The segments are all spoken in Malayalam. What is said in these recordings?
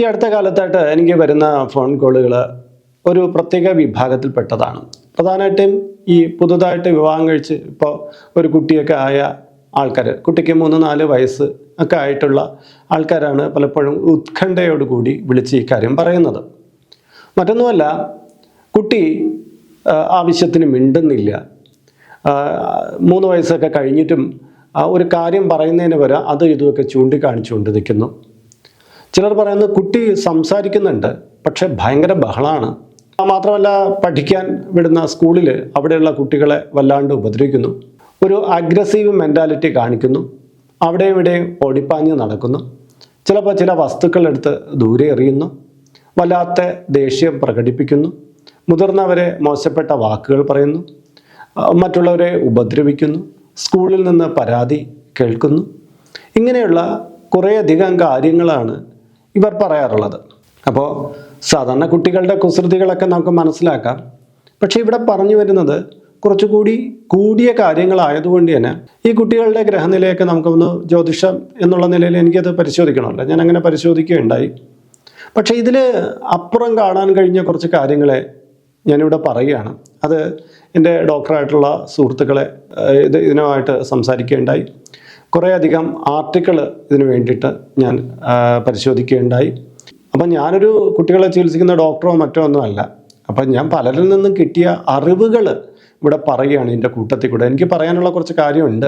ഈ അടുത്ത കാലത്തായിട്ട് എനിക്ക് വരുന്ന ഫോൺ കോളുകൾ ഒരു പ്രത്യേക വിഭാഗത്തിൽപ്പെട്ടതാണ്. പ്രധാനമായിട്ടും ഈ പുതുതായിട്ട് വിവാഹം കഴിച്ച് ഇപ്പോൾ ഒരു കുട്ടിയൊക്കെ ആയ ആൾക്കാർ കുട്ടിക്ക് മൂന്ന് നാല് വയസ്സ് ഒക്കെ ആയിട്ടുള്ള ആൾക്കാരാണ് പലപ്പോഴും ഉത്കണ്ഠയോടുകൂടി വിളിച്ച് ഈ കാര്യം പറയുന്നത്. മറ്റൊന്നുമല്ല കുട്ടി ആവശ്യത്തിന് മിണ്ടുന്നില്ല. മൂന്ന് വയസ്സൊക്കെ കഴിഞ്ഞിട്ടും ഒരു കാര്യം പറയുന്നതിന് വരെ അത് ഇതുമൊക്കെ ചൂണ്ടിക്കാണിച്ചുകൊണ്ട് നിൽക്കുന്നു ചിലർ പറയുന്നത് കുട്ടി സംസാരിക്കുന്നുണ്ട് പക്ഷെ ഭയങ്കര ബഹളമാണ് മാത്രമല്ല പഠിക്കാൻ വിടുന്ന സ്കൂളിൽ അവിടെയുള്ള കുട്ടികളെ വല്ലാണ്ട് ഉപദ്രവിക്കുന്നു. ഒരു അഗ്രസീവ് മെന്റാലിറ്റി കാണിക്കുന്നു. അവിടെയും ഇവിടെയും ഓടിപ്പാഞ്ഞ് നടക്കുന്നു. ചിലപ്പോൾ ചില വസ്തുക്കളെടുത്ത് ദൂരെ എറിയുന്നു. വല്ലാത്ത ദേഷ്യം പ്രകടിപ്പിക്കുന്നു. മുതിർന്നവരെ മോശപ്പെട്ട വാക്കുകൾ പറയുന്നു. മറ്റുള്ളവരെ ഉപദ്രവിക്കുന്നു. സ്കൂളിൽ നിന്ന് പരാതി കേൾക്കുന്നു. ഇങ്ങനെയുള്ള കുറേയധികം കാര്യങ്ങളാണ് ഇവർ പറയാറുള്ളത്. അപ്പോൾ സാധാരണ കുട്ടികളുടെ കുസൃതികളൊക്കെ നമുക്ക് മനസ്സിലാക്കാം. പക്ഷേ ഇവിടെ പറഞ്ഞു വരുന്നത് കുറച്ചുകൂടി കൂടിയ കാര്യങ്ങളായതുകൊണ്ട് തന്നെ ഈ കുട്ടികളുടെ ഗ്രഹനിലയൊക്കെ നമുക്കൊന്ന് ജ്യോതിഷം എന്നുള്ള നിലയിൽ എനിക്കത് പരിശോധിക്കണമല്ലോ. ഞാൻ അങ്ങനെ പരിശോധിക്കുകയുണ്ടായി. പക്ഷേ ഇതിൽ അപ്പുറം കാണാൻ കഴിഞ്ഞ കുറച്ച് കാര്യങ്ങളെ ഞാനിവിടെ പറയുകയാണ്. അത് എന്റെ ഡോക്ടറായിട്ടുള്ള സുഹൃത്തുക്കളെ ഇത് ഇതിനുമായിട്ട് സംസാരിക്കുകയുണ്ടായി. കുറേയധികം ആർട്ടിക്കിൾ ഇതിനു വേണ്ടിയിട്ട് ഞാൻ പരിശോധിക്കുകയുണ്ടായി. അപ്പം ഞാനൊരു കുട്ടികളെ ചികിത്സിക്കുന്ന ഡോക്ടറോ മറ്റോ ഒന്നും അല്ല. അപ്പം ഞാൻ പലരിൽ നിന്നും കിട്ടിയ അറിവുകൾ ഇവിടെ പറയുകയാണ് എന്റെ കൂട്ടത്തിൽ കൂടെ. എനിക്ക് പറയാനുള്ള കുറച്ച് കാര്യമുണ്ട്.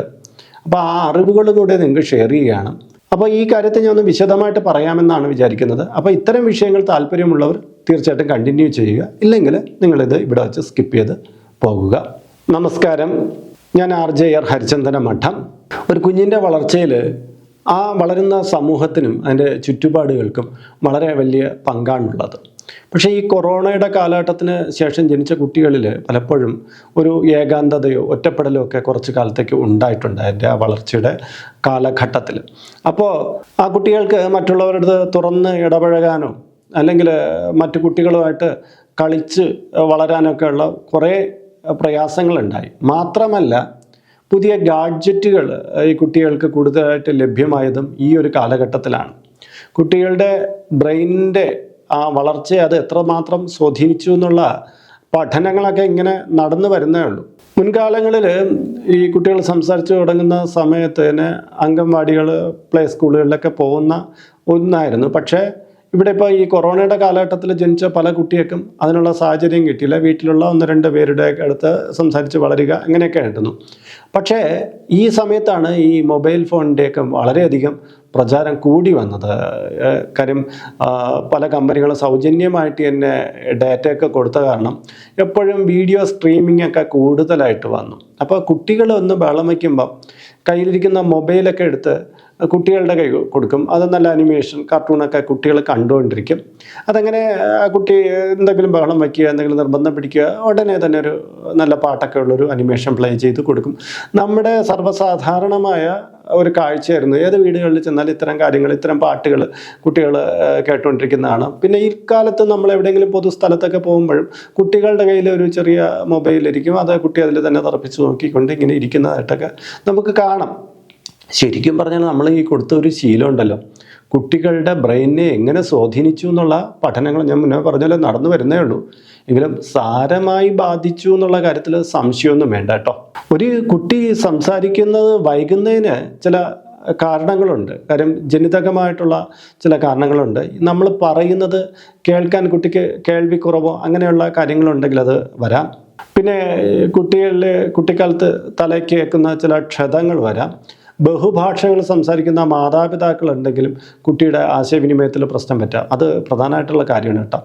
അപ്പോൾ ആ അറിവുകൾ കൂടെ നിങ്ങൾക്ക് ഷെയർ ചെയ്യുകയാണ്. അപ്പോൾ ഈ കാര്യത്തെ ഞാൻ ഒന്ന് വിശദമായിട്ട് പറയാമെന്നാണ് വിചാരിക്കുന്നത്. അപ്പോൾ ഇത്തരം വിഷയങ്ങൾ താല്പര്യമുള്ളവർ തീർച്ചയായിട്ടും കണ്ടിന്യൂ ചെയ്യുക. ഇല്ലെങ്കിൽ നിങ്ങളിത് ഇവിടെ വെച്ച് സ്കിപ്പ് ചെയ്ത് പോകുക. നമസ്കാരം. ഞാൻ ആർ ജെ ആർ ഹരിചന്ദന മഠം. ഒരു കുഞ്ഞിന്റെ വളർച്ചയിൽ ആ വളരുന്ന സമൂഹത്തിനും അതിന്റെ ചുറ്റുപാടുകൾക്കും വളരെ വലിയ പങ്കാണുള്ളത്. പക്ഷേ ഈ കൊറോണയുടെ കാലഘട്ടത്തിന് ശേഷം ജനിച്ച കുട്ടികളിൽ പലപ്പോഴും ഒരു ഏകാന്തതയോ ഒറ്റപ്പെടലോ ഒക്കെ കുറച്ച് കാലത്തേക്ക് ഉണ്ടായിട്ടുണ്ട് അതിന്റെ ആ വളർച്ചയുടെ കാലഘട്ടത്തിൽ. അപ്പോൾ ആ കുട്ടികൾക്ക് മറ്റുള്ളവരുടെ തുറന്ന് ഇടപഴകാനോ അല്ലെങ്കിൽ മറ്റു കുട്ടികളുമായിട്ട് കളിച്ച് വളരാനൊക്കെ ഉള്ള കുറേ പ്രയാസങ്ങളുണ്ടായി. മാത്രമല്ല പുതിയ ഗാഡ്ജറ്റുകൾ ഈ കുട്ടികൾക്ക് കൂടുതലായിട്ട് ലഭ്യമായതും ഈ ഒരു കാലഘട്ടത്തിലാണ്. കുട്ടികളുടെ ബ്രെയിനിന്റെ ആ വളർച്ചയെ അത് എത്രമാത്രം സ്വാധീനിച്ചു എന്നുള്ള പഠനങ്ങളൊക്കെ ഇങ്ങനെ നടന്നു വരുന്നേ ഉള്ളൂ. മുൻകാലങ്ങളിൽ ഈ കുട്ടികൾ സംസാരിച്ചു തുടങ്ങുന്ന സമയത്ത് തന്നെ അംഗൻവാടികൾ പ്ലേ സ്കൂളുകളിലൊക്കെ പോകുന്ന ഒന്നായിരുന്നു. പക്ഷേ ഇവിടെ ഇപ്പോൾ ഈ കൊറോണയുടെ കാലഘട്ടത്തിൽ ജനിച്ച പല കുട്ടികൾക്കും അതിനുള്ള സാഹചര്യം കിട്ടിയില്ല. വീട്ടിലുള്ള ഒന്ന് രണ്ട് പേരുടെ അടുത്ത് സംസാരിച്ച് വളരുക അങ്ങനെയൊക്കെ ആയിരുന്നു. പക്ഷേ ഈ സമയത്താണ് ഈ മൊബൈൽ ഫോണിന്റെയൊക്കെ വളരെയധികം പ്രചാരം കൂടി വന്നത്. കാര്യം പല കമ്പനികളും സൗജന്യമായിട്ട് തന്നെ ഡാറ്റയൊക്കെ കൊടുത്ത കാരണം എപ്പോഴും വീഡിയോ സ്ട്രീമിംഗ് ഒക്കെ കൂടുതലായിട്ട് വന്നു. അപ്പോൾ കുട്ടികളൊന്ന് ബഹളം വയ്ക്കുമ്പം കയ്യിലിരിക്കുന്ന മൊബൈലൊക്കെ എടുത്ത് കുട്ടികളുടെ കൈ കൊടുക്കും. അത് നല്ല അനിമേഷൻ കാർട്ടൂണൊക്കെ കുട്ടികൾ കണ്ടുകൊണ്ടിരിക്കും. അതങ്ങനെ ആ കുട്ടി എന്തെങ്കിലും ബഹളം വയ്ക്കുക എന്തെങ്കിലും നിർബന്ധം പിടിക്കുക ഉടനെ തന്നെ ഒരു നല്ല പാട്ടൊക്കെ ഉള്ളൊരു അനിമേഷൻ പ്ലേ ചെയ്ത് കൊടുക്കും. നമ്മുടെ സർവസാധാരണമായ ഒരു കാഴ്ചയായിരുന്നു. ഏത് വീടുകളിൽ ചെന്നാൽ ഇത്തരം കാര്യങ്ങൾ ഇത്തരം പാട്ടുകൾ കുട്ടികൾ കേട്ടുകൊണ്ടിരിക്കുന്നതാണ്. പിന്നെ ഈ കാലത്ത് നമ്മൾ എവിടെയെങ്കിലും പൊതുസ്ഥലത്തൊക്കെ പോകുമ്പോഴും കുട്ടികളുടെ കയ്യിൽ ഒരു ചെറിയ മൊബൈലിരിക്കും അത് കുട്ടി അതിൽ തന്നെ തറപ്പിച്ച് നോക്കിക്കൊണ്ട് ഇങ്ങനെ ഇരിക്കുന്നതായിട്ടൊക്കെ നമുക്ക് കാണാം. ശരിക്കും പറഞ്ഞാൽ നമ്മൾ ഈ കൊടുത്ത ഒരു ശീലം ഉണ്ടല്ലോ. കുട്ടികളുടെ ബ്രെയിനെ എങ്ങനെ സ്വാധീനിച്ചു എന്നുള്ള പഠനങ്ങൾ ഞാൻ മുന്നേ പറഞ്ഞാൽ നടന്നു വരുന്നേ ഉള്ളൂ. എങ്കിലും സാരമായി ബാധിച്ചു എന്നുള്ള കാര്യത്തിൽ സംശയമൊന്നും വേണ്ട കേട്ടോ. ഒരു കുട്ടി സംസാരിക്കുന്നത് വൈകുന്നതിന് ചില കാരണങ്ങളുണ്ട്. കാര്യം ജനിതകമായിട്ടുള്ള ചില കാരണങ്ങളുണ്ട്. നമ്മൾ പറയുന്നത് കേൾക്കാൻ കുട്ടിക്ക് കേൾവിക്കുറവോ അങ്ങനെയുള്ള കാര്യങ്ങളുണ്ടെങ്കിൽ അത് വരാം. പിന്നെ കുട്ടികളിൽ കുട്ടിക്കാലത്ത് തലയ്ക്ക് കേൾക്കുന്ന ചില ക്ഷതങ്ങൾ വരാം. ബഹുഭാഷകൾ സംസാരിക്കുന്ന മാതാപിതാക്കൾ ഉണ്ടെങ്കിലും കുട്ടിയുടെ ആശയവിനിമയത്തിൽ പ്രശ്നം പറ്റുക അത് പ്രധാനമായിട്ടുള്ള കാര്യമാണ് കേട്ടോ.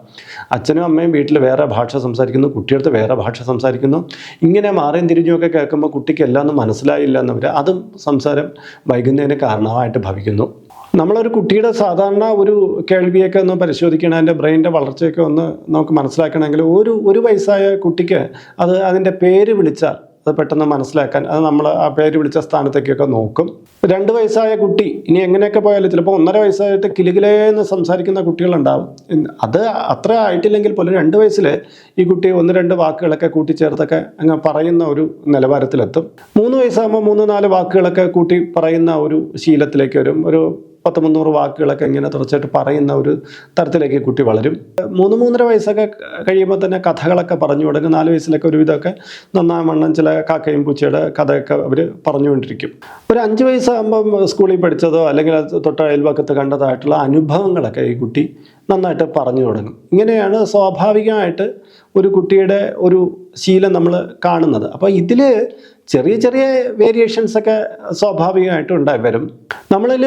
അച്ഛനും അമ്മയും വീട്ടിൽ വേറെ ഭാഷ സംസാരിക്കുന്നു കുട്ടിയടുത്ത് വേറെ ഭാഷ സംസാരിക്കുന്നു. ഇങ്ങനെ മാറിയും തിരിഞ്ഞുമൊക്കെ കേൾക്കുമ്പോൾ കുട്ടിക്ക് എല്ലാം ഒന്നും മനസ്സിലായില്ല എന്നവർ അതും സംസാരം വൈകുന്നതിന് കാരണമായിട്ട് ഭവിക്കുന്നു. നമ്മളൊരു കുട്ടിയുടെ സാധാരണ ഒരു കേൾവിയൊക്കെ ഒന്ന് പരിശോധിക്കണം അതിന്റെ ബ്രെയിനിന്റെ വളർച്ചയൊക്കെ ഒന്ന് നമുക്ക് മനസ്സിലാക്കണമെങ്കിൽ ഒരു ഒരു വയസ്സായ കുട്ടിക്ക് അത് അതിന്റെ പേര് വിളിച്ചാൽ അത് പെട്ടെന്ന് മനസ്സിലാക്കാൻ അത് നമ്മൾ ആ പേര് വിളിച്ച സ്ഥാനത്തേക്കൊക്കെ നോക്കും. രണ്ട് വയസ്സായ കുട്ടി ഇനി എങ്ങനെയൊക്കെ പോയാലും ചിലപ്പോൾ ഒന്നര വയസ്സായിട്ട് കിലുകിലേന്ന് സംസാരിക്കുന്ന കുട്ടികളുണ്ടാവും. അത് അത്ര ആയിട്ടില്ലെങ്കിൽ പോലും രണ്ട് വയസ്സിൽ ഈ കുട്ടി ഒന്ന് രണ്ട് വാക്കുകളൊക്കെ കൂട്ടിച്ചേർത്തൊക്കെ അങ്ങ് പറയുന്ന ഒരു നിലവാരത്തിലെത്തും. മൂന്ന് വയസ്സാകുമ്പോൾ മൂന്ന് നാല് വാക്കുകളൊക്കെ കൂട്ടി പറയുന്ന ഒരു ശീലത്തിലേക്ക് വരും. ഒരു പത്ത് മുന്നൂറ് വാക്കുകളൊക്കെ ഇങ്ങനെ തുടർച്ചയായിട്ട് പറയുന്ന ഒരു തരത്തിലേക്ക് കുട്ടി വളരും. മൂന്ന് മൂന്നര വയസ്സൊക്കെ കഴിയുമ്പോൾ തന്നെ കഥകളൊക്കെ പറഞ്ഞു കൊടുക്കും. നാല് വയസ്സിലൊക്കെ ഒരുവിധമൊക്കെ നന്നായി വണ്ണം ചില കാക്കയും പൂച്ചയുടെ കഥയൊക്കെ അവർ പറഞ്ഞുകൊണ്ടിരിക്കും ഒരു അഞ്ച് വയസ്സാകുമ്പം സ്കൂളിൽ പഠിച്ചതോ അല്ലെങ്കിൽ തൊട്ട അയൽവക്കത്ത് കണ്ടതായിട്ടുള്ള അനുഭവങ്ങളൊക്കെ ഈ കുട്ടി നന്നായിട്ട് പറഞ്ഞു തുടങ്ങും. ഇങ്ങനെയാണ് സ്വാഭാവികമായിട്ട് ഒരു കുട്ടിയുടെ ഒരു ശീലം നമ്മൾ കാണുന്നത്. അപ്പോൾ ഇതിൽ ചെറിയ ചെറിയ വേരിയേഷൻസൊക്കെ സ്വാഭാവികമായിട്ടും ഉണ്ടായി വരും. നമ്മളിൽ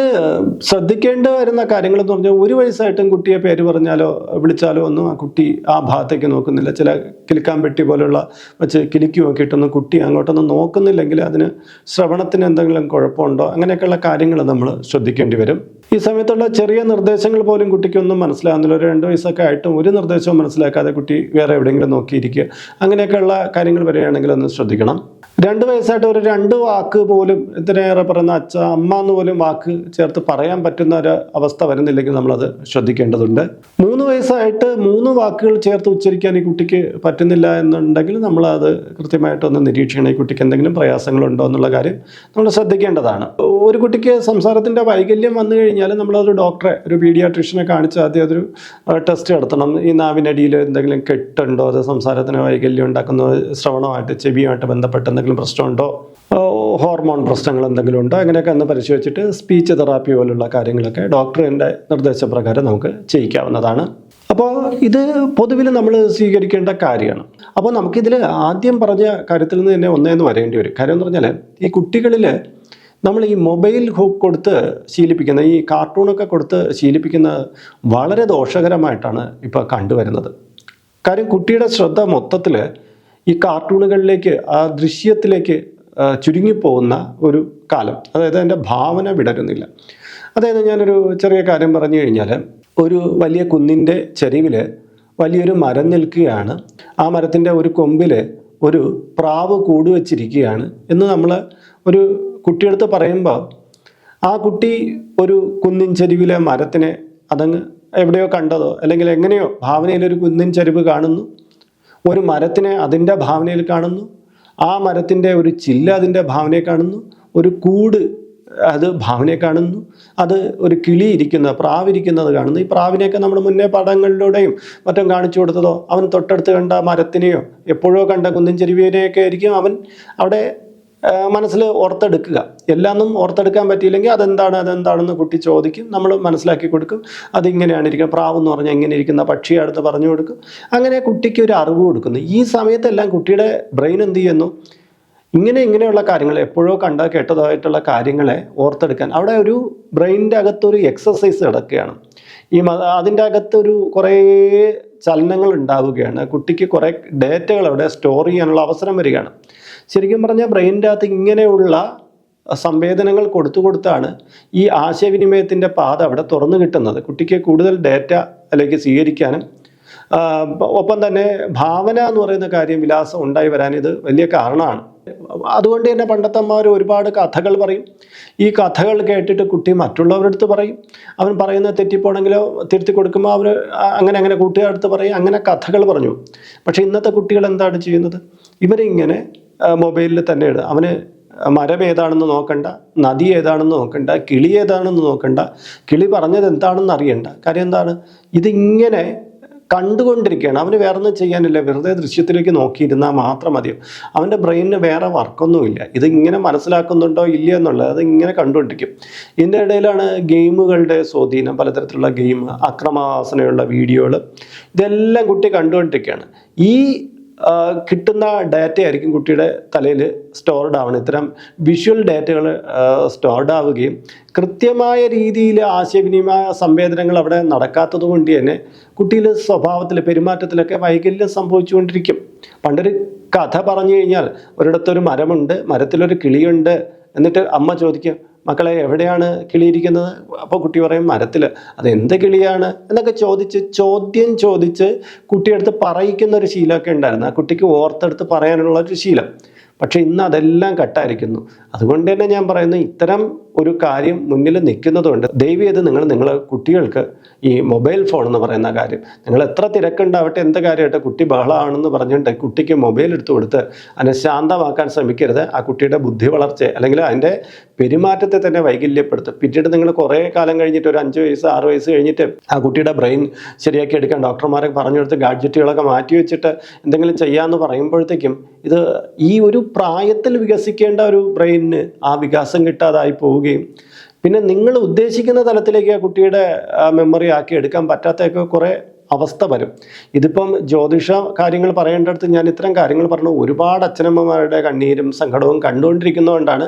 ശ്രദ്ധിക്കേണ്ട വരുന്ന കാര്യങ്ങളെന്ന് പറഞ്ഞാൽ ഒരു വയസ്സായിട്ടും കുട്ടിയെ പേര് പറഞ്ഞാലോ വിളിച്ചാലോ ഒന്നും ആ കുട്ടി ആ ഭാഗത്തേക്ക് നോക്കുന്നില്ല. ചില കിലുക്കാൻ പെട്ടി പോലുള്ള വെച്ച് കിലുക്കി നോക്കിയിട്ടൊന്നും കുട്ടി അങ്ങോട്ടൊന്നും നോക്കുന്നില്ലെങ്കിൽ അതിന് ശ്രവണത്തിന് എന്തെങ്കിലും കുഴപ്പമുണ്ടോ? അങ്ങനെയൊക്കെയുള്ള കാര്യങ്ങൾ നമ്മൾ ശ്രദ്ധിക്കേണ്ടി വരും. ഈ സമയത്തുള്ള ചെറിയ നിർദ്ദേശങ്ങൾ പോലും കുട്ടിക്കൊന്നും മനസ്സിലാകുന്നില്ല. ഒരു രണ്ട് വയസ്സൊക്കെ ആയിട്ടും ഒരു നിർദ്ദേശവും മനസ്സിലാക്കാതെ കുട്ടി വേറെ എവിടെയെങ്കിലും നോക്കിയിരിക്കുക. അങ്ങനെയൊക്കെയുള്ള കാര്യങ്ങൾ വരികയാണെങ്കിൽ ഒന്ന് ശ്രദ്ധിക്കണം. രണ്ട് വയസ്സായിട്ട് ഒരു രണ്ട് വാക്ക് പോലും ഇത്രയേറെ പറയുന്ന അച്ഛ അമ്മ എന്ന് പോലും വാക്ക് ചേർത്ത് പറയാൻ പറ്റുന്ന ഒരു അവസ്ഥ വരുന്നില്ലെങ്കിൽ നമ്മളത് ശ്രദ്ധിക്കേണ്ടതുണ്ട്. മൂന്ന് വയസ്സായിട്ട് മൂന്ന് വാക്കുകൾ ചേർത്ത് ഉച്ചരിക്കാൻ ഈ കുട്ടിക്ക് പറ്റുന്നില്ല എന്നുണ്ടെങ്കിൽ നമ്മളത് കൃത്യമായിട്ടൊന്ന് നിരീക്ഷിക്കണം. ഈ കുട്ടിക്ക് എന്തെങ്കിലും പ്രയാസങ്ങളുണ്ടോ എന്നുള്ള കാര്യം നമ്മൾ ശ്രദ്ധിക്കേണ്ടതാണ്. ഒരു കുട്ടിക്ക് സംസാരത്തിന്റെ വൈകല്യം വന്നു കഴിഞ്ഞാൽ നമ്മളതൊരു ഡോക്ടറെ ഒരു പീഡിയാട്രീഷ്യനെ കാണിച്ച് ആദ്യം അതൊരു ടെസ്റ്റ് നടത്തണം. ഈ നാവിനടിയിൽ എന്തെങ്കിലും കെട്ടുണ്ടോ? അതോ സംസാരത്തിന് വൈകല്യം ഉണ്ടാക്കുന്ന ശ്രവണമായിട്ട് ചെവിയുമായിട്ട് ബന്ധപ്പെട്ട് എന്തെങ്കിലും പ്രശ്നമുണ്ടോ? ഹോർമോൺ പ്രശ്നങ്ങൾ എന്തെങ്കിലും ഉണ്ടോ? അങ്ങനെയൊക്കെ ഒന്ന് പരിശോധിച്ചിട്ട് സ്പീച്ച് തെറാപ്പി പോലുള്ള കാര്യങ്ങളൊക്കെ ഡോക്ടറിന്റെ നിർദ്ദേശപ്രകാരം നമുക്ക് ചെയ്യിക്കാവുന്നതാണ്. അപ്പോൾ ഇത് പൊതുവിൽ നമ്മൾ സ്വീകരിക്കേണ്ട കാര്യമാണ്. അപ്പോൾ നമുക്കിതിൽ ആദ്യം പറഞ്ഞ കാര്യത്തിൽ നിന്ന് തന്നെ ഒന്നേന്ന് വരേണ്ടി വരും. കാര്യം എന്ന് പറഞ്ഞാൽ ഈ കുട്ടികളിൽ നമ്മൾ ഈ മൊബൈൽ ഹുക്ക് കൊടുത്ത് ശീലിപ്പിക്കുന്ന ഈ കാർട്ടൂണൊക്കെ കൊടുത്ത് ശീലിപ്പിക്കുന്ന വളരെ ദോഷകരമായിട്ടാണ് ഇപ്പോൾ കണ്ടുവരുന്നത്. കാര്യം കുട്ടിയുടെ ശ്രദ്ധ മൊത്തത്തിൽ ഈ കാർട്ടൂണുകളിലേക്ക് ആ ദൃശ്യത്തിലേക്ക് ചുരുങ്ങിപ്പോകുന്ന ഒരു കാലം. അതായത് എന്റെ ഭാവന വിടരുന്നില്ല. അതായത് ഞാനൊരു ചെറിയ കാര്യം പറഞ്ഞു കഴിഞ്ഞാൽ ഒരു വലിയ കുന്നിന്റെ ചെരിവിൽ വലിയൊരു മരം നിൽക്കുകയാണ്. ആ മരത്തിന്റെ ഒരു കൊമ്പിൽ ഒരു പ്രാവ് കൂടുവച്ചിരിക്കുകയാണ് എന്ന് നമ്മൾ ഒരു കുട്ടിയെടുത്ത് പറയുമ്പോൾ ആ കുട്ടി ഒരു കുന്നിൻ ചെരുവിലെ മരത്തിനെ അതങ്ങ് എവിടെയോ കണ്ടതോ? അല്ലെങ്കിൽ എങ്ങനെയോ ഭാവനയിൽ ഒരു കുന്നിൻ ചെരുവ് കാണുന്നു? ഒരു മരത്തിനെ അതിന്റെ ഭാവനയിൽ കാണുന്നു? ആ മരത്തിന്റെ ഒരു ചില്ല അതിന്റെ ഭാവനയെ കാണുന്നു? ഒരു കൂട് അത് ഭാവനയെ കാണുന്നു? അത് ഒരു കിളി ഇരിക്കുന്ന പ്രാവിരിക്കുന്നത് കാണുന്നു. ഈ പ്രാവിനെയൊക്കെ നമ്മൾ മുന്നേ പടങ്ങളിലൂടെയും മറ്റും കാണിച്ചു കൊടുത്തതോ? അവൻ തൊട്ടടുത്ത് കണ്ട മരത്തിനെയോ? എപ്പോഴോ കണ്ട കുന്നിൻ ചെരുവിനെയൊക്കെ ആയിരിക്കും അവൻ അവിടെ മനസ്സിൽ ഓർത്തെടുക്കുക. എല്ലാന്നും ഓർത്തെടുക്കാൻ പറ്റിയില്ലെങ്കിൽ അതെന്താണ് അതെന്താണെന്ന് കുട്ടി ചോദിക്കും. നമ്മൾ മനസ്സിലാക്കി കൊടുക്കും. അതിങ്ങനെയാണ് ഇരിക്കുന്നത്. പ്രാവ് എന്ന് പറഞ്ഞാൽ എങ്ങനെ ഇരിക്കുന്ന പക്ഷിയെ അടുത്ത് പറഞ്ഞു കൊടുക്കും. അങ്ങനെ കുട്ടിക്ക് ഒരു അറിവ് കൊടുക്കുന്നു. ഈ സമയത്തെല്ലാം കുട്ടിയുടെ ബ്രെയിൻ എന്ത് ചെയ്യുന്നു? ഇങ്ങനെ ഇങ്ങനെയുള്ള കാര്യങ്ങൾ എപ്പോഴോ കണ്ട കേട്ടതായിട്ടുള്ള കാര്യങ്ങളെ ഓർത്തെടുക്കാൻ. അവിടെ ഒരു ബ്രെയിനിന്റെ അകത്തൊരു എക്സസൈസ് കിടക്കുകയാണ് ഈ അതിന്റെ അകത്തൊരു കുറേ ചലനങ്ങൾ ഉണ്ടാവുകയാണ്. കുട്ടിക്ക് കുറേ ഡേറ്റകൾ അവിടെ സ്റ്റോർ ചെയ്യാനുള്ള അവസരം വരികയാണ്. ശരിക്കും പറഞ്ഞാൽ ബ്രെയിനിന്റെ അകത്ത് ഇങ്ങനെയുള്ള സംവേദനങ്ങൾ കൊടുത്തു കൊടുത്താണ് ഈ ആശയവിനിമയത്തിന്റെ പാത അവിടെ തുറന്നു കിട്ടുന്നത്. കുട്ടിക്ക് കൂടുതൽ ഡേറ്റ അല്ലെങ്കിൽ സ്വീകരിക്കാനും ഒപ്പം തന്നെ ഭാവന എന്ന് പറയുന്ന കാര്യം വിലാസം ഉണ്ടായി വരാൻ ഇത് വലിയ കാരണമാണ്. അതുകൊണ്ട് തന്നെ പണ്ടത്തെ അമ്മമാർ ഒരുപാട് കഥകൾ പറയും. ഈ കഥകൾ കേട്ടിട്ട് കുട്ടി മറ്റുള്ളവരുടെ അടുത്ത് പറയും. അവൻ പറയുന്ന തെറ്റിപ്പോണെങ്കിലോ തിരുത്തി കൊടുക്കുമ്പോൾ അവർ അങ്ങനെ അങ്ങനെ കൂട്ടുകാരുടെ അടുത്ത് പറയും. അങ്ങനെ കഥകൾ പറഞ്ഞു. പക്ഷേ ഇന്നത്തെ കുട്ടികൾ എന്താണ് ചെയ്യുന്നത്? ഇവരിങ്ങനെ മൊബൈലിൽ തന്നെ ഇടുക. അവന് മരം ഏതാണെന്ന് നോക്കണ്ട നദി ഏതാണെന്ന് നോക്കണ്ട കിളി ഏതാണെന്ന് നോക്കണ്ട. കിളി പറഞ്ഞത് എന്താണെന്ന് അറിയണ്ട. കാര്യം എന്താണ്? ഇതിങ്ങനെ കണ്ടുകൊണ്ടിരിക്കുകയാണ്. അവന് വേറെ ഒന്നും ചെയ്യാനില്ല. വെറുതെ ദൃശ്യത്തിലേക്ക് നോക്കിയിരുന്നാൽ മാത്രം മതിയോ? അവന്റെ ബ്രെയിനിന് വേറെ വർക്കൊന്നുമില്ല. ഇതിങ്ങനെ മനസ്സിലാക്കുന്നുണ്ടോ ഇല്ല എന്നുള്ളത് അതിങ്ങനെ കണ്ടുകൊണ്ടിരിക്കും. ഇതിന്റെ ഇടയിലാണ് ഗെയിമുകളുടെ സ്വാധീനം പലതരത്തിലുള്ള ഗെയിം അക്രമാസനയുള്ള വീഡിയോകൾ ഇതെല്ലാം കുട്ടി കണ്ടുകൊണ്ടിരിക്കുകയാണ്. ഈ കിട്ടുന്ന ഡാറ്റ ആയിരിക്കും കുട്ടിയുടെ തലയിൽ സ്റ്റോർഡ് ആവുന്നത് ഇത്തരം വിഷ്വൽ ഡാറ്റകൾ സ്റ്റോർഡ് ആവുകയും കൃത്യമായ രീതിയിൽ ആശയവിനിമയ സംവേദനങ്ങൾ അവിടെ നടക്കാത്തത് കൊണ്ട് തന്നെ കുട്ടിയിൽ സ്വഭാവത്തിൽ പെരുമാറ്റത്തിലൊക്കെ വൈകല്യം സംഭവിച്ചുകൊണ്ടിരിക്കും. പണ്ടൊരു കഥ പറഞ്ഞു കഴിഞ്ഞാൽ ഒരിടത്തൊരു മരമുണ്ട് മരത്തിലൊരു കിളിയുണ്ട് എന്നിട്ട് അമ്മ ചോദിക്കും മക്കളെ എവിടെയാണ് കിളിയിരിക്കുന്നത്? അപ്പോൾ കുട്ടി പറയും മരത്തിൽ അതെന്ത് കിളിയാണ്? എന്നൊക്കെ ചോദിച്ച് ചോദ്യം ചോദിച്ച് കുട്ടിയെടുത്ത് പറയിക്കുന്ന ഒരു ശീലമൊക്കെ ഉണ്ടായിരുന്നു. ആ കുട്ടിക്ക് ഓർത്തെടുത്ത് പറയാനുള്ള ഒരു ശീലം. പക്ഷേ ഇന്ന് അതെല്ലാം കട്ടായിരിക്കുന്നു. അതുകൊണ്ട് തന്നെ ഞാൻ പറയുന്നു ഇത്തരം ഒരു കാര്യം മുന്നിൽ നിൽക്കുന്നതുകൊണ്ട് ദയവ് ചെയ്ത് നിങ്ങൾ നിങ്ങളെ കുട്ടികൾക്ക് ഈ മൊബൈൽ ഫോൺ എന്ന് പറയുന്ന കാര്യം നിങ്ങൾ എത്ര തിരക്കുണ്ടാവട്ടെ എന്ത് കാര്യമായിട്ട് കുട്ടി ബഹളമാണെന്ന് പറഞ്ഞിട്ട് കുട്ടിക്ക് മൊബൈൽ എടുത്തു കൊടുത്ത് അതിനെ ശാന്തമാക്കാൻ ശ്രമിക്കരുത്. ആ കുട്ടിയുടെ ബുദ്ധി വളർച്ച അല്ലെങ്കിൽ അതിന്റെ പെരുമാറ്റത്തെ തന്നെ വൈകല്യപ്പെടുത്തും. പിന്നീട് നിങ്ങൾ കുറേ കാലം കഴിഞ്ഞിട്ട് ഒരു അഞ്ച് വയസ്സ് ആറ് വയസ്സ് കഴിഞ്ഞിട്ട് ആ കുട്ടിയുടെ ബ്രെയിൻ ശരിയാക്കി എടുക്കാൻ ഡോക്ടർമാരെ പറഞ്ഞു കൊടുത്ത് ഗാഡ്ജറ്റുകളൊക്കെ മാറ്റി വെച്ചിട്ട് എന്തെങ്കിലും ചെയ്യാമെന്ന് പറയുമ്പോഴത്തേക്കും ഇത് ഈ ഒരു പ്രായത്തിൽ വികസിക്കേണ്ട ഒരു ബ്രെയിനിന് ആ വികാസം കിട്ടാതായി പോവുകയും. പിന്നെ നിങ്ങൾ ഉദ്ദേശിക്കുന്ന തലത്തിലേക്ക് ആ കുട്ടിയുടെ മെമ്മറി ആക്കി എടുക്കാൻ പറ്റാത്തൊക്കെ കുറേ അവസ്ഥ വരും. ഇതിപ്പം ജ്യോതിഷ കാര്യങ്ങൾ പറയേണ്ടടുത്ത് ഞാൻ ഇത്തരം കാര്യങ്ങൾ പറഞ്ഞു. ഒരുപാട് അച്ഛനമ്മമാരുടെ കണ്ണീരും സങ്കടവും കണ്ടുകൊണ്ടിരിക്കുന്നതുകൊണ്ടാണ്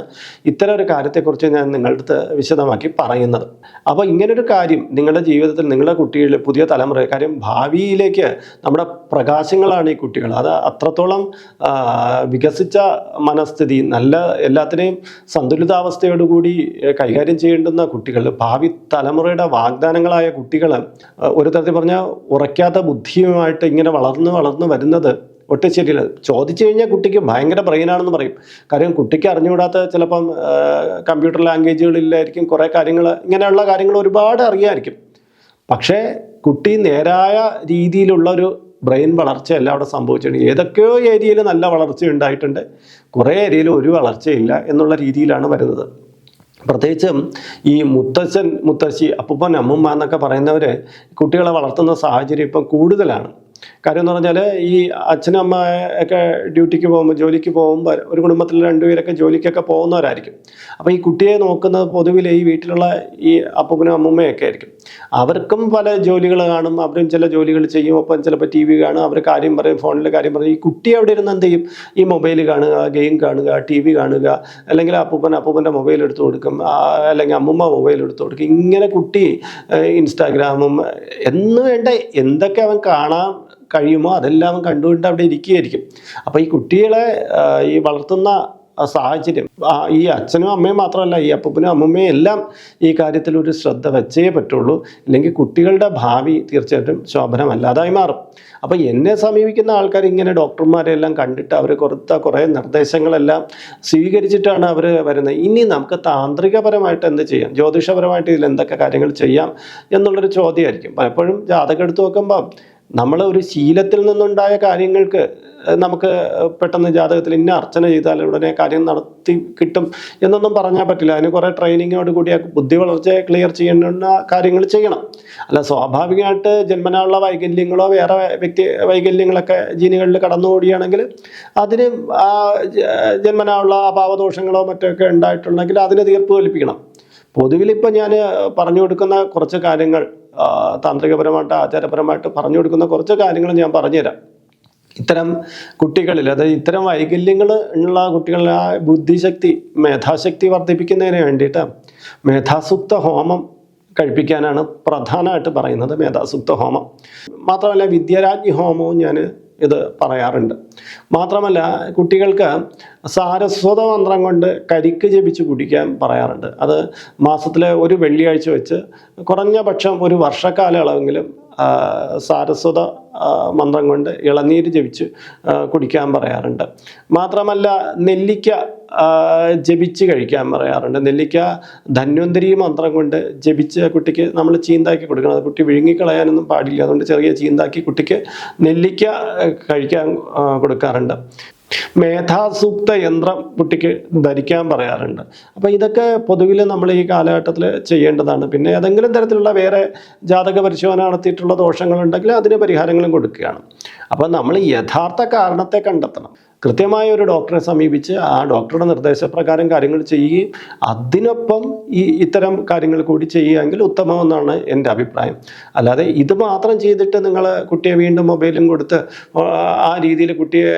ഇത്തരം ഒരു കാര്യത്തെക്കുറിച്ച് ഞാൻ നിങ്ങളുടെ അടുത്ത് വിശദമാക്കി പറയുന്നത്. അപ്പോൾ ഇങ്ങനൊരു കാര്യം നിങ്ങളുടെ ജീവിതത്തിൽ നിങ്ങളുടെ കുട്ടികളിൽ പുതിയ തലമുറ കാര്യം ഭാവിയിലേക്ക് നമ്മുടെ പ്രകാശങ്ങളാണ് ഈ കുട്ടികൾ. അത് അത്രത്തോളം വികസിച്ച മനസ്ഥിതി നല്ല എല്ലാത്തിനെയും സന്തുലിതാവസ്ഥയോടുകൂടി കൈകാര്യം ചെയ്യേണ്ടുന്ന കുട്ടികൾ ഭാവി തലമുറയുടെ വാഗ്ദാനങ്ങളായ കുട്ടികൾ ഒരു തരത്തിൽ പറഞ്ഞാൽ ഉറയ്ക്കാത്ത ബുദ്ധിയുമായിട്ട് ഇങ്ങനെ വളർന്ന് വളർന്ന് വരുന്നത് ഒട്ടും ശരിയല്ല ചോദിച്ചു കഴിഞ്ഞാൽ കുട്ടിക്ക് ഭയങ്കര ബ്രെയിനാണെന്ന് പറയും. കാര്യം കുട്ടിക്ക് അറിഞ്ഞുകൂടാത്ത ചിലപ്പം കമ്പ്യൂട്ടർ ലാംഗ്വേജുകളിലായിരിക്കും കുറേ കാര്യങ്ങൾ ഇങ്ങനെയുള്ള കാര്യങ്ങൾ ഒരുപാട് അറിയാമായിരിക്കും പക്ഷേ കുട്ടി നേരായ രീതിയിലുള്ള ഒരു ബ്രെയിൻ വളർച്ചയല്ല അവിടെ സംഭവിച്ചിട്ടുണ്ട് ഏതൊക്കെയോ ഏരിയയിൽ നല്ല വളർച്ച ഉണ്ടായിട്ടുണ്ട്. കുറേ ഏരിയയിൽ ഒരു വളർച്ചയില്ല എന്നുള്ള രീതിയിലാണ് വരുന്നത്. പ്രത്യേകിച്ചും ഈ മുത്തച്ഛൻ മുത്തശ്ശി അപ്പൂപ്പൻ അമ്മുമ്മ എന്നൊക്കെ പറയുന്നവർ കുട്ടികളെ വളർത്തുന്ന സാഹചര്യം ഇപ്പം കൂടുതലാണ്. കാര്യം എന്ന് പറഞ്ഞാൽ ഈ അച്ഛനും അമ്മ ഒക്കെ ഡ്യൂട്ടിക്ക് പോകുമ്പോൾ ജോലിക്ക് പോകുമ്പോൾ ഒരു കുടുംബത്തിൽ രണ്ടുപേരൊക്കെ ജോലിക്കൊക്കെ പോകുന്നവരായിരിക്കും. അപ്പോൾ ഈ കുട്ടിയെ നോക്കുന്നത് പൊതുവിൽ ഈ വീട്ടിലുള്ള ഈ അപ്പൂപ്പനും അമ്മൂമ്മയൊക്കെ ആയിരിക്കും. അവർക്കും പല ജോലികൾ കാണും അവരും ചില ജോലികൾ ചെയ്യും ഒപ്പം ചിലപ്പോൾ ടി വി കാണും അവർ കാര്യം പറയും ഫോണിൽ കാര്യം പറയും. ഈ കുട്ടി അവിടെ ഇരുന്ന് എന്ത് ചെയ്യും? ഈ മൊബൈൽ കാണുക ഗെയിം കാണുക ടി വി കാണുക അല്ലെങ്കിൽ അപ്പൂപ്പൻ അപ്പൂപ്പന്റെ മൊബൈൽ എടുത്തു കൊടുക്കും അല്ലെങ്കിൽ അമ്മൂമ്മ മൊബൈൽ എടുത്തു കൊടുക്കും. ഇങ്ങനെ കുട്ടി ഇൻസ്റ്റാഗ്രാമും എന്ന് വേണ്ട എന്തൊക്കെ അവൻ കാണാൻ കഴിയുമോ അതെല്ലാം കണ്ടുകൊണ്ട് അവിടെ ഇരിക്കുകയായിരിക്കും. അപ്പോൾ ഈ കുട്ടികളെ ഈ വളർത്തുന്ന സാഹചര്യം ഈ അച്ഛനും അമ്മയും മാത്രമല്ല ഈ അപ്പനും അമ്മമ്മയും എല്ലാം ഈ കാര്യത്തിൽ ഒരു ശ്രദ്ധ വെച്ചേ പറ്റുള്ളൂ. അല്ലെങ്കിൽ കുട്ടികളുടെ ഭാവി തീർച്ചയായിട്ടും ശോഭനമല്ലാതായി മാറും. അപ്പോൾ എന്നെ സമീപിക്കുന്ന ആൾക്കാർ ഇങ്ങനെ ഡോക്ടർമാരെ എല്ലാം കണ്ടിട്ട് അവർ കൊടുത്ത കുറേ നിർദ്ദേശങ്ങളെല്ലാം സ്വീകരിച്ചിട്ടാണ് അവർ വരുന്നത്. ഇനി നമുക്ക് താന്ത്രികപരമായിട്ട് എന്ത് ചെയ്യാം? ജ്യോതിഷപരമായിട്ട് ഇതിൽ എന്തൊക്കെ കാര്യങ്ങൾ ചെയ്യാം എന്നുള്ളൊരു ചോദ്യമായിരിക്കും. പലപ്പോഴും ജാതകം എടുത്ത് നോക്കുമ്പോൾ നമ്മൾ ഒരു ശീലത്തിൽ നിന്നുണ്ടായ കാര്യങ്ങൾക്ക് നമുക്ക് പെട്ടെന്ന് ജാതകത്തിൽ ഇന്ന അർച്ചന ചെയ്താൽ ഉടനെ കാര്യം നടത്തി കിട്ടും എന്നൊന്നും പറഞ്ഞാൽ പറ്റില്ല. അതിന് കുറേ ട്രെയിനിങ്ങോട് കൂടി ബുദ്ധി വളർച്ചയെ ക്ലിയർ ചെയ്യേണ്ടുന്ന കാര്യങ്ങൾ ചെയ്യണം. അല്ല സ്വാഭാവികമായിട്ട് ജന്മനായുള്ള വൈകല്യങ്ങളോ വേറെ വ്യക്തി വൈകല്യങ്ങളൊക്കെ ജീനുകളിൽ കടന്നുകൂടിയാണെങ്കിൽ അതിന് ആ ജന്മനാളുള്ള അഭാവദോഷങ്ങളോ മറ്റൊക്കെ ഉണ്ടായിട്ടുണ്ടെങ്കിൽ അതിന് തീർപ്പ് കൽപ്പിക്കണം. പൊതുവിൽ ഇപ്പം ഞാൻ പറഞ്ഞു കൊടുക്കുന്ന കുറച്ച് കാര്യങ്ങൾ താന്ത്രികപരമായിട്ട് ആചാരപരമായിട്ട് പറഞ്ഞു കൊടുക്കുന്ന കുറച്ച് കാര്യങ്ങൾ ഞാൻ പറഞ്ഞുതരാം. ഇത്തരം കുട്ടികളിൽ അതായത് ഇത്തരം വൈകല്യങ്ങൾ ഉള്ള കുട്ടികളിലെ ആ ബുദ്ധിശക്തി മേധാശക്തി വർദ്ധിപ്പിക്കുന്നതിന് വേണ്ടിയിട്ട് മേധാസുക്ത ഹോമം കഴിപ്പിക്കാനാണ് പ്രധാനമായിട്ട് പറയുന്നത് മേധാസുക്ത ഹോമം. മാത്രമല്ല വിദ്യാരാജ്ഞി ഹോമവും ഞാൻ ഇത് പറയാറുണ്ട്. മാത്രമല്ല കുട്ടികൾക്ക് സാരസ്വത മന്ത്രം കൊണ്ട് കരിക്ക് ജപിച്ച് കുടിക്കാൻ പറയാറുണ്ട്. അത് മാസത്തിലെ ഒരു വെള്ളിയാഴ്ച വെച്ച് കുറഞ്ഞ പക്ഷം ഒരു വർഷക്കാലയളവെങ്കിലും സാരസ്വത മന്ത്രം കൊണ്ട് ഇളനീര് ജപിച്ച് കുടിക്കാൻ പറയാറുണ്ട്. മാത്രമല്ല നെല്ലിക്ക ജപിച്ച് കഴിക്കാൻ പറയാറുണ്ട്. നെല്ലിക്ക ധന്വന്തരി മന്ത്രം കൊണ്ട് ജപിച്ച് കുട്ടിക്ക് നമ്മൾ ചീന്താക്കി കൊടുക്കണം. അത് കുട്ടി വിഴുങ്ങിക്കളയാനൊന്നും പാടില്ല. അതുകൊണ്ട് ചെറിയ ചീന്താക്കി കുട്ടിക്ക് നെല്ലിക്ക കഴിക്കാൻ കൊടുക്കാറുണ്ട്. മേധാസൂക്ത യന്ത്രം കുട്ടിക്ക് ധരിക്കാൻ പറയാറുണ്ട്. അപ്പോൾ ഇതൊക്കെ പൊതുവിൽ നമ്മൾ ഈ കാലഘട്ടത്തിൽ ചെയ്യേണ്ടതാണ്. പിന്നെ ഏതെങ്കിലും തരത്തിലുള്ള വേറെ ജാതക പരിശോധന നടത്തിയിട്ടുള്ള ദോഷങ്ങളുണ്ടെങ്കിൽ അതിന് പരിഹാരങ്ങളും കൊടുക്കുകയാണ്. അപ്പോൾ നമ്മൾ യഥാർത്ഥ കാരണത്തെ കണ്ടെത്തണം. കൃത്യമായ ഒരു ഡോക്ടറെ സമീപിച്ച് ആ ഡോക്ടറുടെ നിർദ്ദേശപ്രകാരം കാര്യങ്ങൾ ചെയ്യുകയും അതിനൊപ്പം ഈ ഇത്തരം കാര്യങ്ങൾ കൂടി ചെയ്യുകയെങ്കിൽ ഉത്തമമെന്നാണ് എന്റെ അഭിപ്രായം. അല്ലാതെ ഇത് മാത്രം ചെയ്തിട്ട് നിങ്ങൾ കുട്ടിയെ വീണ്ടും മൊബൈലും കൊടുത്ത് ആ രീതിയിൽ കുട്ടിയെ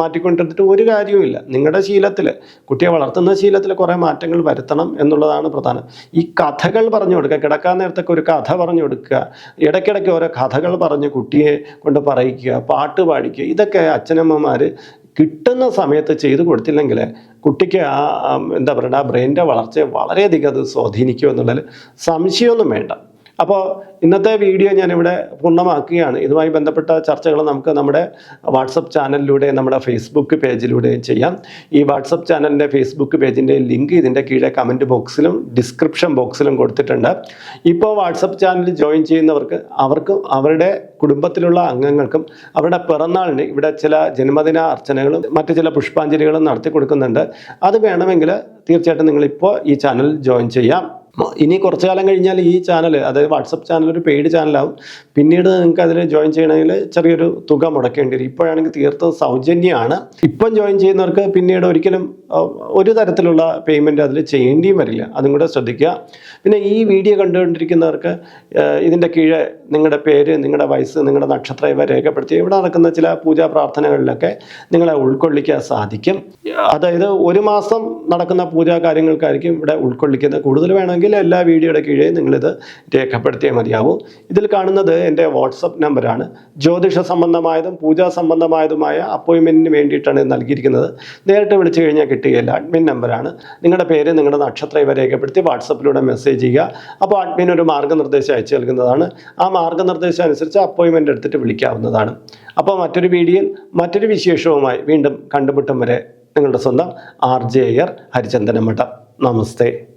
മാറ്റിക്കൊണ്ടിരുന്നിട്ട് ഒരു കാര്യവുമില്ല. നിങ്ങളുടെ ശീലത്തിൽ കുട്ടിയെ വളർത്തുന്ന ശീലത്തിൽ കുറേ മാറ്റങ്ങൾ വരുത്തണം എന്നുള്ളതാണ് പ്രധാനം. ഈ കഥകൾ പറഞ്ഞു കൊടുക്കുക കിടക്കാൻ നേരത്തൊക്കെ ഒരു കഥ പറഞ്ഞു കൊടുക്കുക ഇടയ്ക്കിടയ്ക്ക് ഓരോ കഥകൾ പറഞ്ഞ് കുട്ടിയെ കൊണ്ട് പറയിക്കുക പാട്ട് പാടിക്കുക ഇതൊക്കെ അച്ഛനമ്മമാർ കിട്ടുന്ന സമയത്ത് ചെയ്തു കൊടുത്തില്ലെങ്കിൽ കുട്ടിക്ക് ആ എന്താ പറയുക ആ ബ്രെയിനിന്റെ വളർച്ചയെ വളരെയധികം അത് സ്വാധീനിക്കും എന്നുള്ളതിൽ സംശയമൊന്നും വേണ്ട. അപ്പോൾ ഇന്നത്തെ വീഡിയോ ഞാനിവിടെ പൂർണമാക്കുകയാണ്. ഇതുമായി ബന്ധപ്പെട്ട ചർച്ചകൾ നമുക്ക് നമ്മുടെ വാട്സപ്പ് ചാനലിലൂടെ നമ്മുടെ ഫേസ്ബുക്ക് പേജിലൂടെയും ചെയ്യാം. ഈ വാട്സപ്പ് ചാനലിന്റെ ഫേസ്ബുക്ക് പേജിന്റെ ലിങ്ക് ഇതിന്റെ കീഴെ കമന്റ് ബോക്സിലും ഡിസ്ക്രിപ്ഷൻ ബോക്സിലും കൊടുത്തിട്ടുണ്ട്. ഇപ്പോൾ വാട്സപ്പ് ചാനൽ ജോയിൻ ചെയ്യുന്നവർക്ക് അവർക്കും അവരുടെ കുടുംബത്തിലുള്ള അംഗങ്ങൾക്കും അവരുടെ പിറന്നാളിന് ഇവിടെ ചില ജന്മദിന അർച്ചനകളും മറ്റു ചില പുഷ്പാഞ്ജലികളും നടത്തി കൊടുക്കുന്നുണ്ട് അത് വേണമെങ്കിൽ തീർച്ചയായിട്ടും നിങ്ങളിപ്പോൾ ഈ ചാനൽ ജോയിൻ ചെയ്യാം. ഇനി കുറച്ച് കാലം കഴിഞ്ഞാൽ ഈ ചാനൽ അതായത് വാട്സപ്പ് ചാനൽ ഒരു പെയ്ഡ് ചാനലാവും പിന്നീട് നിങ്ങൾക്ക് അതിൽ ജോയിൻ ചെയ്യണമെങ്കിൽ ചെറിയൊരു തുക മുടക്കേണ്ടി വരും. ഇപ്പോഴാണെങ്കിൽ തീർത്തും സൗജന്യമാണ്. ഇപ്പം ജോയിൻ ചെയ്യുന്നവർക്ക് പിന്നീട് ഒരിക്കലും ഒരു തരത്തിലുള്ള പേയ്മെന്റ് അതിൽ ചെയ്യേണ്ടിയും വരില്ല. അതും കൂടെ ശ്രദ്ധിക്കുക. പിന്നെ ഈ വീഡിയോ കണ്ടുകൊണ്ടിരിക്കുന്നവർക്ക് ഇതിന്റെ കീഴെ നിങ്ങളുടെ പേര് നിങ്ങളുടെ വയസ്സ് നിങ്ങളുടെ നക്ഷത്രം ഇവ രേഖപ്പെടുത്തി. ഇവിടെ നടക്കുന്ന ചില പൂജാ പ്രാർത്ഥനകളിലൊക്കെ നിങ്ങളെ ഉൾക്കൊള്ളിക്കാൻ സാധിക്കും. അതായത് ഒരു മാസം നടക്കുന്ന പൂജാ കാര്യങ്ങൾക്കായിരിക്കും ഇവിടെ ഉൾക്കൊള്ളിക്കുന്നത്. കൂടുതൽ വേണമെങ്കിൽ എല്ലാ വീഡിയോയുടെ കീഴേ നിങ്ങളിത് രേഖപ്പെടുത്തിയാൽ മതിയാവും. ഇതിൽ കാണുന്നത് എന്റെ വാട്സപ്പ് നമ്പറാണ്. ജ്യോതിഷ സംബന്ധമായതും പൂജാ സംബന്ധമായതുമായ അപ്പോയിൻമെന്റിന് വേണ്ടിയിട്ടാണ് നൽകിയിരിക്കുന്നത്. നേരിട്ട് വിളിച്ചു കഴിഞ്ഞാൽ കിട്ടുകയില്ല അഡ്മിൻ നമ്പറാണ്. നിങ്ങളുടെ പേര് നിങ്ങളുടെ നക്ഷത്രം ഇവ രേഖപ്പെടുത്തി വാട്സപ്പിലൂടെ മെസ്സേജ് ചെയ്യുക. അപ്പോൾ അഡ്മിൻ ഒരു മാർഗനിർദ്ദേശം അയച്ചു നൽകുന്നതാണ്. ആ മാർഗനിർദ്ദേശം അനുസരിച്ച് അപ്പോയിൻമെന്റ് എടുത്തിട്ട് വിളിക്കാവുന്നതാണ്. അപ്പോൾ മറ്റൊരു വീഡിയോയിൽ മറ്റൊരു വിശേഷവുമായി വീണ്ടും കണ്ടുമുട്ടും വരെ നിങ്ങളുടെ സ്വന്തം ആർ ജെ അയ്യർ ഹരിചന്ദനമഠം. നമസ്തേ.